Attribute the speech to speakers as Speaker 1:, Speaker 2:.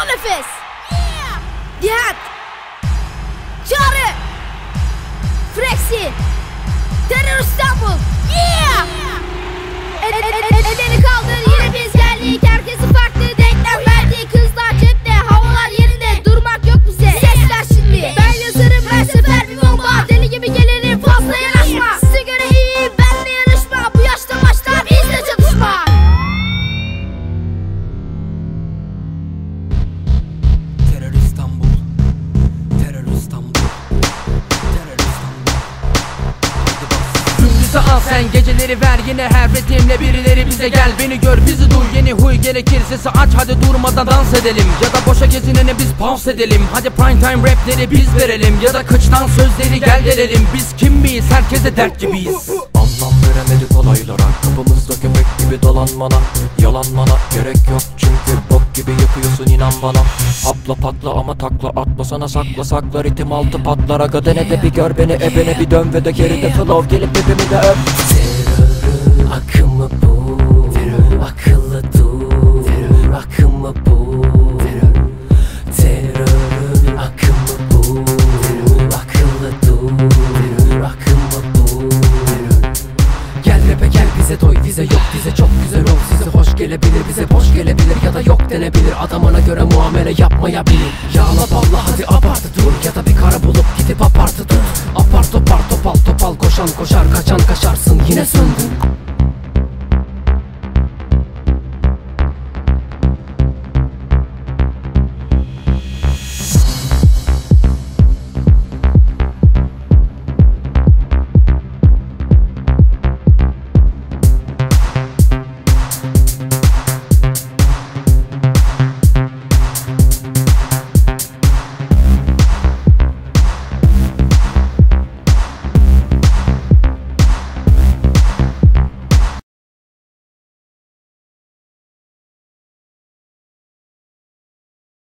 Speaker 1: Boniface! Yeah! Diat! Çağrı! Frexi! Terör İstanbul!
Speaker 2: Gündüzü al sen geceleri ver yine her ritimle birileri bize gel. Beni gör bizi duy yeni huy gerekir. Sesi aç hadi durmadan dans edelim. Ya da boşa gezinene biz pause edelim. Hadi prime time rapleri biz verelim. Ya da kıçtan sözleri gel gelelim. Biz kim miyiz? Herkese dert gibiyiz.
Speaker 3: Anlam veremedik olaylara. Kapımızda gibi dolanmana Yalanmana gerek yok. Çünkü bok gibi yapıyorsun inan bana. Apla patla ama takla atma sana sakla sakla ritim altı patlar. Aga dene de bir gör beni ebene bir dön ve de geride flow. Gelip hepimi de öp. Terörün akımı bu. Akıllı dur. Akımı bu gelebilir bize boş gelebilir ya da yok denebilir. Adamına göre muamele yapmayabilir. Yağla balla hadi abartı dur. Ya da bir kara bulup gidip apartı tut Apar topar topal topal koşan koşar kaçan kaçarsın yine söndün